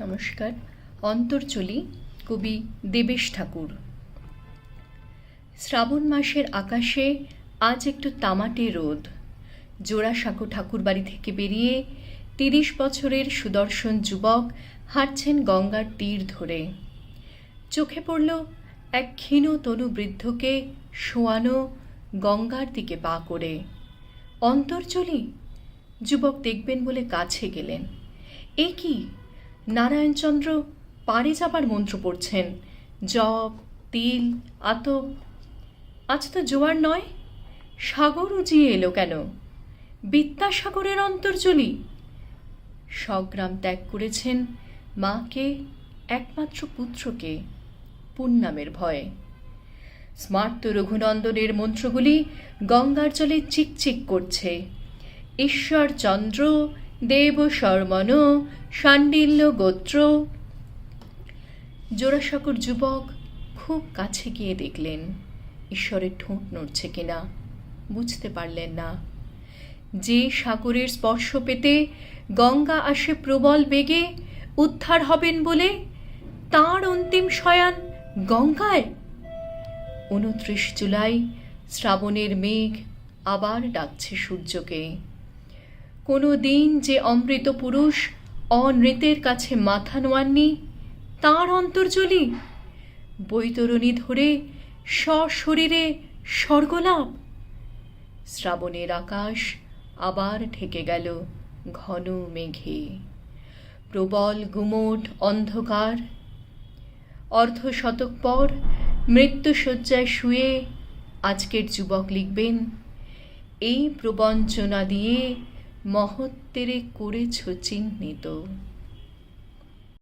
নমস্কার। অন্তর্চলি কবি দেবেশ ঠাকুর। শ্রাবণ মাসের আকাশে আজ একটু তামাটে রোদ। জোড়াসাঁকো ঠাকুর বাড়ি থেকে বেরিয়ে তিরিশ বছরের সুদর্শন যুবক হাঁটছেন গঙ্গার তীর ধরে। চোখে পড়ল এক ক্ষীণ তনু বৃদ্ধকে শোয়ানো গঙ্গার দিকে পা করে। অন্তর্চলি যুবক দেখবেন বলে কাছে গেলেন। এ কি? নারায়ণচন্দ্র পাড়ে যাবার মন্ত্র পড়ছেন। জপ, তিল, আতপ। আজ তো জোয়ার নয়। সাগর উজিয়ে এলো কেন? বিদ্যাসাগরের অন্তর্জলি। সগ্রাম ত্যাগ করেছেন মাকে, একমাত্র পুত্রকে, পুণ্যামের ভয়ে। স্মার্ত রঘুনন্দনের মন্ত্রগুলি গঙ্গার জলে চিকচিক করছে। ঈশ্বর চন্দ্র দেব শর্মণ সান্ডিল্য গোত্র। জোড়াসাঁকোর যুবক খুব কাছে গিয়ে দেখলেন, ঈশ্বরের ঠোঁট নড়ছে কিনা, বুঝতে পারলেন না। যে সাগরের স্পর্শ পেতে গঙ্গা আসে প্রবল বেগে, উদ্ধার হবেন বলে তার অন্তিম শয়ান গঙ্গায়। উনত্রিশ জুলাই শ্রাবণের মেঘ আবার ডাকছে সূর্যকে। কোনো দিন যে অমৃত পুরুষ অনৃতের কাছে মাথা নোয়াননি, তাঁর অন্তর্জলি বৈতরণী ধরে সশরীরে স্বর্গলাভ। শ্রাবণের আকাশ আবার ঢেকে গেল ঘন মেঘে। প্রবল গুমোট অন্ধকার। অর্ধ শতক পর মৃত্যুশয্যায় শুয়ে আজকের যুবক লিখবেন, এই প্রবঞ্চনা দিয়ে মহত্বেরে করেছ চিহ্নিত।